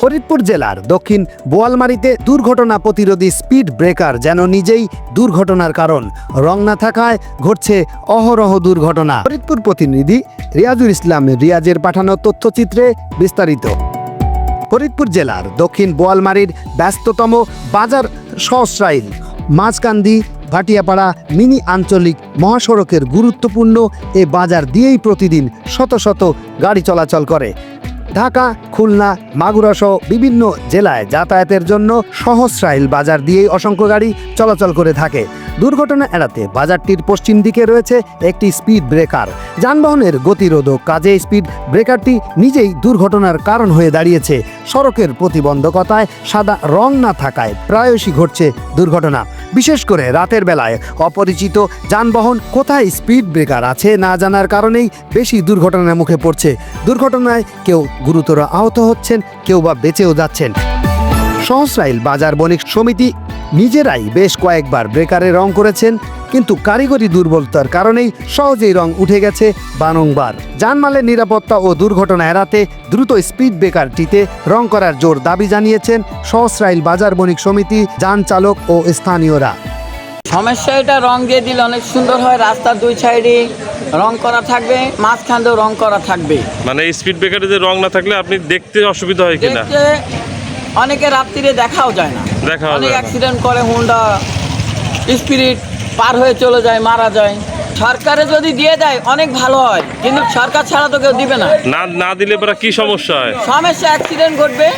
ফরিদপুর জেলার দক্ষিণ বোয়ালমারিতে দুর্ঘটনা প্রতিরোধী স্পিড ব্রেকার যেন নিজেই দুর্ঘটনার কারণ। রং না থাকায় ঘটছে অহরহ দুর্ঘটনা। ফরিদপুর প্রতিনিধি রিয়াজুল ইসলাম রিয়াজের পাঠানো তথ্যচিত্রে বিস্তারিত। ফরিদপুর জেলার দক্ষিণ বোয়ালমারির ব্যস্ততম বাজার সহস্রাইল, মাঝকান্দি, ভাটিয়াপাড়া মিনি আঞ্চলিক মহাসড়কের গুরুত্বপূর্ণ এ বাজার দিয়েই প্রতিদিন শত শত গাড়ি চলাচল করে। ঢাকা, খুলনা, মাগুরা সহ বিভিন্ন জেলায় যাতায়াতের জন্য সহস্রাইল বাজার দিয়েই অসংখ্য গাড়ি চলাচল করে থাকে। দুর্ঘটনা এড়াতে বাজারটির পশ্চিম দিকে রয়েছে একটি স্পিড ব্রেকার। যানবাহনের গতিরোধক কাজে স্পিড ব্রেকারটি নিজেই দুর্ঘটনার কারণ হয়ে দাঁড়িয়েছে। সড়কের প্রতিবন্ধকতায় সাদা রং না থাকায় প্রায়শই ঘটছে দুর্ঘটনা। বিশেষ করে রাতের বেলায় অপরিচিত যানবাহন কোথায় স্পিড ব্রেকার আছে না জানার কারণেই বেশি দুর্ঘটনার মুখে পড়ছে। দুর্ঘটনায় কেউ গুরুতর আহত হচ্ছেন, কেউ বা বেঁচেও যাচ্ছেন। সহস্রাইল বাজার বণিক সমিতি নিজেরাই বেশ কয়েকবার ব্রেকারে রং করেছেন, কিন্তু কারিগরি দুর্বলতার কারণেই সহজেই রং উঠে গেছে বারংবার। যানমালের নিরাপত্তা ও দুর্ঘটনা এড়াতে দ্রুত স্পিড ব্রেকারটিতে রং করার জোর দাবি জানিয়েছেন সহস্রাইল বাজার বণিক সমিতি যান চালক ও স্থানীয়রা। সমস্যা এটা রং দিয়ে দিলে অনেক সুন্দর হয়, রাস্তার দুই সাইডে রং করা থাকবে মাঝখানেও রং করা থাকবে। মানে স্পিড ব্রেকারে যে রং না থাকলে আপনি দেখতে অসুবিধা হয় কিনা? দেখতে অনেকে রাত্রিরে দেখাও যায় না। দেখাও অনেক যায় না। অ্যাক্সিডেন্ট করে হুন্ডা স্পিরিট পার হয়ে চলে যায় মারা যায়। সরকারে যদি দিয়ে দেয় অনেক ভালো হয় কিন্তু সরকার ছাড়া তো কেউ দিবে না। না না দিলে পরে কি সমস্যা হয়? সমস্যা অ্যাক্সিডেন্ট ঘটবে।